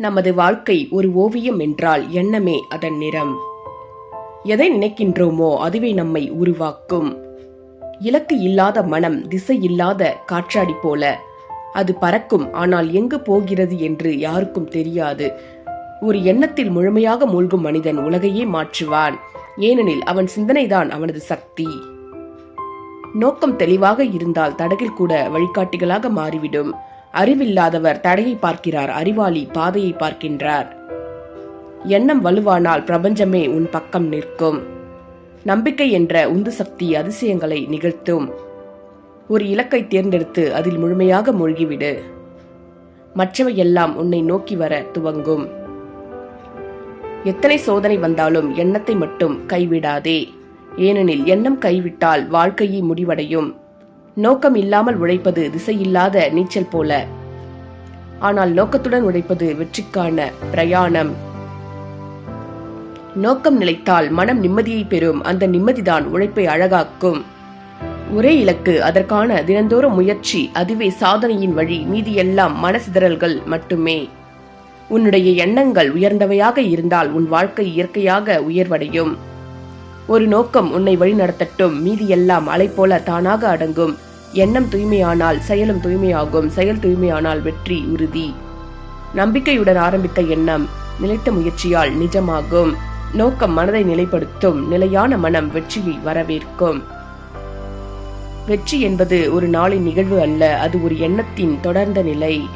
நமது வாழ்க்கை ஒரு ஓவியம் என்றால் எண்ணமே அதன் நிறம். எதை நினைக்கின்றோமோ அதுவே நம்மை உருவாக்கும். இலக்கு இல்லாத மனம் திசை இல்லாத காற்றாடி போல. அது பறக்கும் ஆனால் எங்கு போகிறது என்று யாருக்கும் தெரியாது. ஒரு எண்ணத்தில் முழுமையாக மூழ்கும் மனிதன் உலகையே மாற்றுவான். ஏனெனில் அவன் சிந்தனைதான் அவனது சக்தி. நோக்கம் தெளிவாக இருந்தால் தடகில் கூட வழிகாட்டிகளாக மாறிவிடும். அறிவில்லாதவர் தடையை பார்க்கிறார் அறிவாளி பாதையை பார்க்கின்றார். எண்ணம் வலுவானால் பிரபஞ்சமே உன் பக்கம் நிற்கும். நம்பிக்கை என்ற உந்து சக்தி அதிசயங்களை நிகழ்த்தும். ஒரு இலக்கை தேர்ந்தெடுத்து அதில் முழுமையாக மூழ்கிவிடு. மற்றவையெல்லாம் உன்னை நோக்கி வர துவங்கும். எத்தனை சோதனை வந்தாலும் எண்ணத்தை மட்டும் கைவிடாதே. ஏனெனில் எண்ணம் கைவிட்டால் வாழ்க்கையை முடிவடையும். நோக்கம் இல்லாமல் உழைப்பது திசையில்லாத நீச்சல் போல. ஆனால் நோக்கத்துடன் உழைப்பது வெற்றிக்கான பிரயாணம். நோக்கம் நிலைத்தால் மனம் நிம்மதியை பெறும். அந்த நிம்மதிதான் உழைப்பை அழகாக்கும். ஒரே இலக்கு அதற்கான தினந்தோறும் முயற்சி அதுவே சாதனையின் வழி மீதியெல்லாம் மனசிதறல்கள் மட்டுமே. உன்னுடைய எண்ணங்கள் உயர்ந்தவையாக இருந்தால் உன் வாழ்க்கை இயற்கையாக உயர்வடையும். ஒரு நோக்கம் உன்னை வழிநடத்தட்டும் மீதியெல்லாம் அலை போல தானாக அடங்கும். எண்ணம் தூய்மையானால் செயலும் தூய்மையாகும் செயல் தூய்மையானால் வெற்றி உறுதி. நம்பிக்கையுடன் ஆரம்பித்த எண்ணம் நிலைத்த முயற்சியால் நிஜமாகும். நோக்கம் மனதை நிலைப்படுத்தும் நிலையான மனம் வெற்றியை வரவேற்கும். வெற்றி என்பது ஒரு நாளின் நிகழ்வு அல்ல அது ஒரு எண்ணத்தின் தொடர்ந்த நிலை.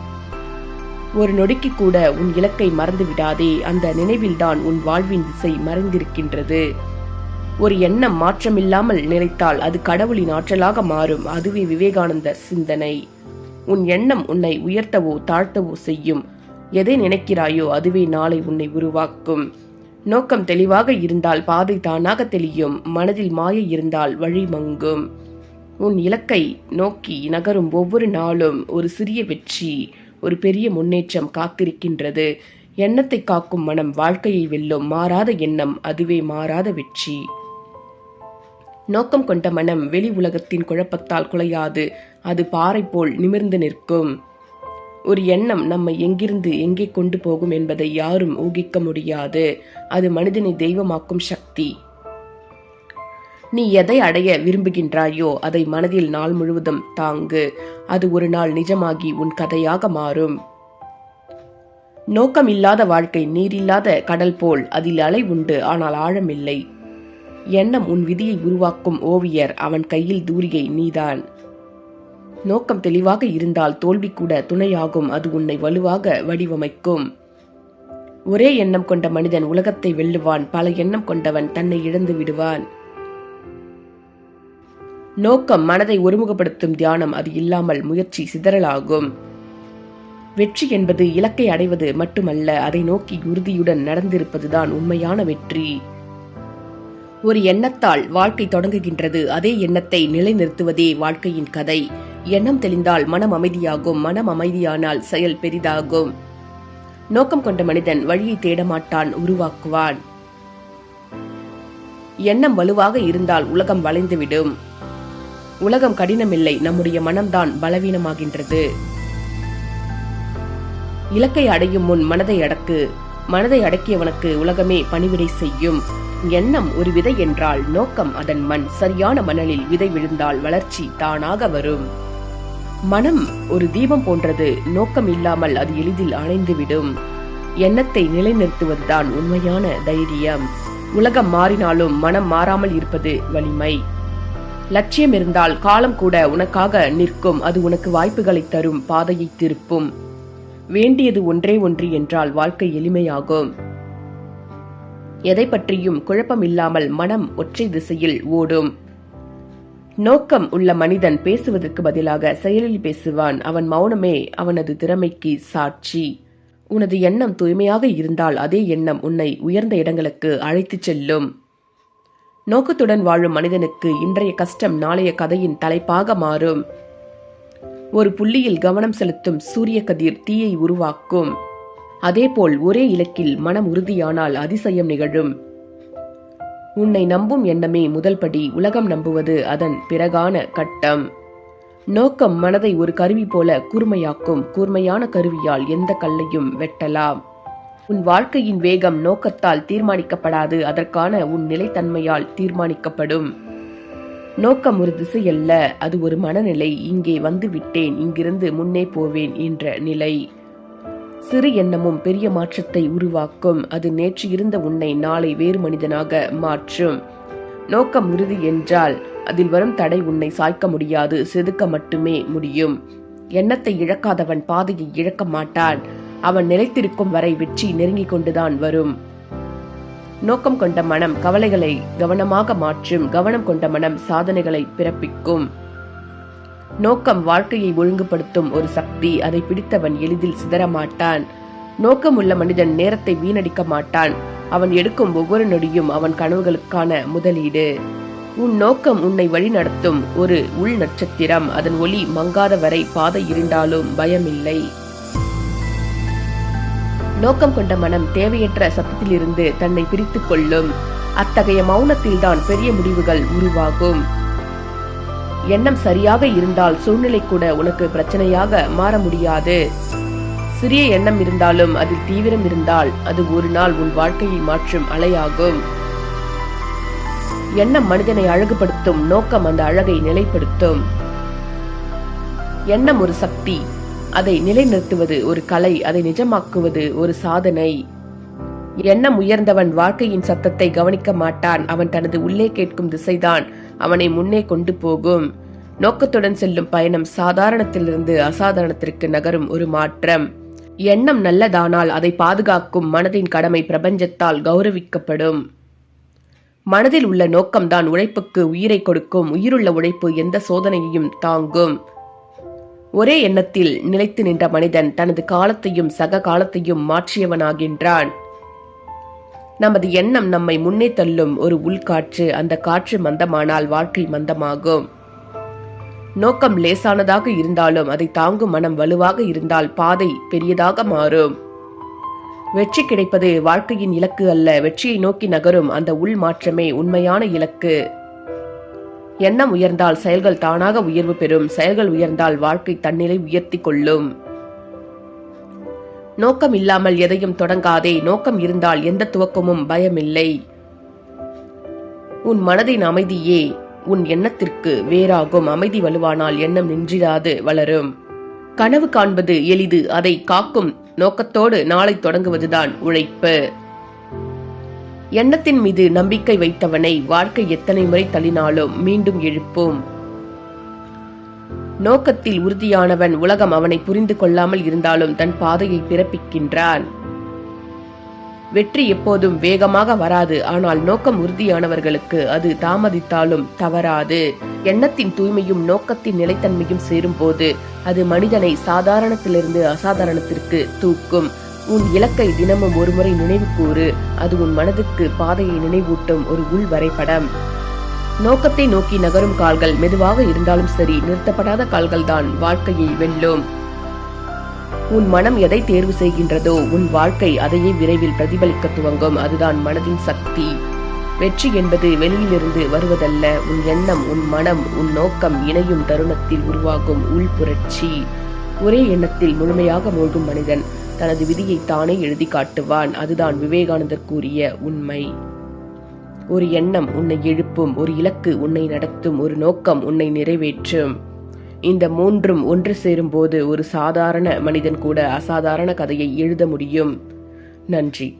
ஒரு நொடிக்கு கூட உன் இலக்கை மறந்து விடாதே அந்த நினைவில்தான் உன் வாழ்வின் திசை மறைந்திருக்கின்றது. ஒரு எண்ணம் மாற்றமில்லாமல் நிலைத்தால் அது கடவுளின் ஆற்றலாக மாறும். அதுவே விவேகானந்தர் சிந்தனை. உன் எண்ணம் உன்னை உயர்த்தவோ தாழ்த்தவோ செய்யும். எதை நினைக்கிறாயோ அதுவே நாளை உன்னை உருவாக்கும். நோக்கம் தெளிவாக இருந்தால் பாதை தானாக தெளியும். மனதில் மாயை இருந்தால் வழி மங்கும். உன் இலக்கை நோக்கி நகரும் ஒவ்வொரு நாளும் ஒரு சிறிய வெற்றி ஒரு பெரிய முன்னேற்றம் காத்திருக்கின்றது. எண்ணத்தை காக்கும் மனம் வாழ்க்கையை வெல்லும். மாறாத எண்ணம் அதுவே மாறாத வெற்றி. நோக்கம் கொண்ட மனம் வெளி உலகத்தின் குழப்பத்தால் குலையாது. அது பாறை போல் நிமிர்ந்து நிற்கும். ஒரு எண்ணம் நம்மை எங்கிருந்து எங்கே கொண்டு போகும் என்பதை யாரும் ஊகிக்க முடியாது. அது மனிதனை தெய்வமாக்கும் சக்தி. நீ எதை அடைய விரும்புகின்றாயோ அதை மனதில் நாள் முழுவதும் தாங்கு. அது ஒரு நாள் நிஜமாகி உன் கதையாக மாறும். நோக்கம் இல்லாத வாழ்க்கை நீரில்லாத கடல் போல் அதில் அலை உண்டு ஆனால் ஆழமில்லை. எண்ணம் உன் விதியை உருவாக்கும் ஓவியர் அவன் கையில் தூரிகை நீதான். நோக்கம் தெளிவாக இருந்தால் தோல்வி கூட துணையாகும் அது உன்னை வலுவாக வடிவமைக்கும். ஒரே எண்ணம் கொண்ட மனிதன் உலகத்தை வெல்லுவான் பல எண்ணம் கொண்டவன் தன்னை இழந்து விடுவான். நோக்கம் மனதை ஒருமுகப்படுத்தும் தியானம் அது இல்லாமல் முயற்சி சிதறலாகும். வெற்றி என்பது இலக்கை அடைவது மட்டுமல்ல அதை நோக்கி உறுதியுடன் நடந்திருப்பதுதான் உண்மையான வெற்றி. ஒரு எண்ணத்தால் வாழ்க்கை தொடங்குகின்றது. அதே எண்ணத்தை நிலைநிறுத்துவதே வாழ்க்கையின் கதை. எண்ணம் தெளிந்தால் மனம் அமைதியாகும். மனம் அமைதியானால் செயல் பெரிதாகும். நோக்கம் கொண்ட மனிதன் வழியை தேடமாட்டான் உருவாக்குவான். எண்ணம் வலுவாக இருந்தால் உலகம் வளைந்துவிடும். உலகம் கடினமில்லை. நம்முடைய மனம்தான் பலவீனமாகின்றது. இலக்கை அடையும் முன் மனதை அடக்கு. மனதை அடக்கியவனுக்கு உலகமே பணிவிடை செய்யும். எண்ணம் ஒரு விதை என்றால் நோக்கம் அதன் மண். சரியான மணலில் விதை விழுந்தால் வளர்ச்சி தானாக வரும். மனம் ஒரு தீபம் போன்றது நோக்கம் இல்லாமல் அது எளிதில் அணைந்துவிடும் எண்ணத்தை நிலைநிறுத்துவதுதான் உண்மையான தைரியம். உலகம் மாறினாலும் மனம் மாறாமல் இருப்பது வலிமை. லட்சியம் இருந்தால் காலம் கூட உனக்காக நிற்கும். அது உனக்கு வாய்ப்புகளை தரும் பாதையை திருப்பும். வேண்டியது ஒன்றே ஒன்று என்றால் வாழ்க்கை எளிமையாகும். எதை பற்றியும் குழப்பம் இல்லாமல் மனம் ஒற்றை திசையில் ஓடும். நோக்கம் உள்ள மனிதன் பேசுவதற்கு பதிலாக செயலில் பேசுவான். அவன் மௌனமே அவனது திறமைக்கு சாட்சி. உனது எண்ணம் தூய்மையாக இருந்தால் அதே எண்ணம் உன்னை உயர்ந்த இடங்களுக்கு அழைத்துச் செல்லும். நோக்கத்துடன் வாழும் மனிதனுக்கு இன்றைய கஷ்டம் நாளைய கதையின் தலைப்பாக மாறும். ஒரு புள்ளியில் கவனம் செலுத்தும் சூரிய கதிர் தீயை உருவாக்கும். அதேபோல் ஒரே இலக்கில் மனம் உறுதியானால் அதிசயம் நிகழும். உன்னை நம்பும் எண்ணமே முதல் படி உலகம் நம்புவது அதன் பிறகான கட்டம். நோக்கம் மனதை ஒரு கருவி போல கூர்மையாக்கும் கூர்மையான கருவியால் எந்த கல்லையும் வெட்டலாம். உன் வாழ்க்கையின் வேகம் நோக்கத்தால் தீர்மானிக்கப்படாது அதற்கான உன் நிலைத்தன்மையால் தீர்மானிக்கப்படும். நோக்கம் ஒரு திசை அல்ல அது ஒரு மனநிலை இங்கே வந்து விட்டேன் இங்கிருந்து முன்னே போவேன் என்ற நிலை. சிறு எண்ணமும் பெரிய மாற்றத்தை உருவாக்கும். அது நேற்று இருந்த உன்னை நாளை வேறு மனிதனாக மாற்றும். நோக்கம் உறுதி என்றால் அதில் வரும் தடை உன்னை சாய்க்க முடியாது செதுக்க மட்டுமே முடியும். எண்ணத்தை இழக்காதவன் பாதையை இழக்க மாட்டான். அவன் நிலைத்திருக்கும் வரை வெற்றி நெருங்கிக் கொண்டுதான் வரும். நோக்கம் கொண்ட மனம் கவலைகளை கவனமாக மாற்றும். கவனம் கொண்ட மனம் சாதனைகளை பிறப்பிக்கும். நோக்கம் வாழ்க்கையை ஒழுங்குபடுத்தும் ஒரு சக்தி அதை பிடித்தவன் எளிதில் சிதறமாட்டான். நோக்கமுள்ள மனிதன் நேரத்தை வீணடிக்க மாட்டான். அவன் எடுக்கும் ஒவ்வொரு நொடியும் அவன் கனவுகளுக்கான முதலீடு. உன் நோக்கம் உன்னை வழிநடத்தும் ஒரு உள் நட்சத்திரம். அதன் ஒளி மங்காத வரை பாதை இருந்தாலும் பயமில்லை. நோக்கம் கொண்ட மனம் தேவையற்ற சத்தத்திலிருந்து தன்னை பிரித்துக் கொள்ளும். அத்தகைய மௌனத்தில்தான் பெரிய முடிவுகள் உருவாகும். எண்ணம் சரியாக இருந்தால் சூழ்நிலை கூட உனக்கு பிரச்சனையாக மாற முடியாது. சிறிய எண்ணம் இருந்தாலும் அதில் தீவிரம் இருந்தால் அது ஒரு நாள் உன் வாழ்க்கையை மாற்றும் அலையாகும். எண்ணம் மனிதனை அழகுபடுத்தும் நோக்கம் அந்த அழகை நிலைப்படுத்தும். எண்ணம் ஒரு சக்தி அதை நிலைநிறுத்துவது ஒரு கலை அதை நிஜமாக்குவது ஒரு சாதனை. எண்ணம் உயர்ந்தவன் வாழ்க்கையின் சத்தத்தை கவனிக்க மாட்டான் அவன் தனது உள்ளே கேட்கும் திசைதான். அவனை முன்னே கொண்டு போகும். நோக்கத்துடன் செல்லும் பயணம் சாதாரணத்திலிருந்து அசாதாரணத்திற்கு நகரும் ஒரு மாற்றம். எண்ணம் நல்லதானால் அதை பாதுகாக்கும் மனதின் கடமை பிரபஞ்சத்தால் கௌரவிக்கப்படும். மனதில் உள்ள நோக்கம்தான் உழைப்புக்கு உயிரை கொடுக்கும். உயிருள்ள உழைப்பு எந்த சோதனையையும் தாங்கும். ஒரே எண்ணத்தில் நிலைத்து நின்ற மனிதன் தனது காலத்தையும் சக காலத்தையும் மாற்றியவனாகின்றான். நமது எண்ணம் நம்மை முன்னே தள்ளும் ஒரு உள்காற்று அந்த காற்று மந்தமானால் வாழ்க்கை மந்தமாகும். நோக்கம் லேசானதாக இருந்தாலும் அதை தாங்கும் மனம் வலுவாக இருந்தால் பாதை பெரியதாக மாறும். வெற்றி கிடைப்பது வாழ்க்கையின் இலக்கு அல்ல வெற்றியை நோக்கி நகரும் அந்த உள் மாற்றமே உண்மையான இலக்கு. எண்ணம் உயர்ந்தால் செயல்கள் தானாக உயர்வு பெறும் செயல்கள் உயர்ந்தால் வாழ்க்கை தன்னிலை உயர்த்தி கொள்ளும். நோக்கம் இல்லாமல் எதையும் தொடங்காதே. நோக்கம் இருந்தால் எந்த துவக்கமும் பயமில்லை. உன் மனதின் அமைதியே உன் எண்ணத்திற்கு வேறாகும். அமைதி வலுவானால் எண்ணம் நின்றிடாது வளரும். கனவு காண்பது எளிது. அதை காக்கும் நோக்கத்தோடு நாளை தொடங்குவதுதான் உழைப்பு. எண்ணத்தின் மீது நம்பிக்கை வைத்தவனை வாழ்க்கை எத்தனை முறை தள்ளினாலும் மீண்டும் எழுப்பும். நோக்கத்தில் உறுதியானவன் உலகம் அவனை புரிந்து கொள்ளாமல் இருந்தாலும் தன் பாதையை பிறப்பிக்கின்றான். வெற்றி எப்போதும் வேகமாக வராது ஆனால் நோக்கம் உறுதியானவர்களுக்கு அது தாமதித்தாலும் தவறாது. எண்ணத்தின் தூய்மையும் நோக்கத்தின் நிலைத்தன்மையும் சேரும்போது அது மனிதனை சாதாரணத்திலிருந்து அசாதாரணத்திற்கு தூக்கும். உன் இலக்கை தினமும் ஒருமுறை நினைவு கூறு அது உன் மனதுக்கு பாதையை நினைவூட்டும் ஒரு உள் வரைபடம் நோக்கத்தை நோக்கி நகரும் கால்கள் மெதுவாக இருந்தாலும் சரி நிறுத்தப்படாத கால்கள் தான் வாழ்க்கையை வெல்லும். உன் மனம் எதை தேர்வு செய்கின்றதோ உன் வாழ்க்கை அதையே விரைவில் பிரதிபலிக்க துவங்கும். அதுதான் மனதின் சக்தி. வெற்றி என்பது வெளியிலிருந்து வருவதல்ல. உன் எண்ணம் உன் மனம் உன் நோக்கம் இணையும் தருணத்தில் உருவாகும் உள் புரட்சி. ஒரே எண்ணத்தில் முழுமையாக மூழ்கும் மனிதன் தனது விதியை தானே எழுதி காட்டுவான். அதுதான் விவேகானந்தர் கூறிய உண்மை. ஒரு எண்ணம் உன்னை எழுப்பும் ஒரு இலக்கு உன்னை நடத்தும் ஒரு நோக்கம் உன்னை நிறைவேற்றும். இந்த மூன்றும் ஒன்று சேரும்போது ஒரு சாதாரண மனிதன் கூட அசாதாரண கதையை எழுத முடியும். நன்றி.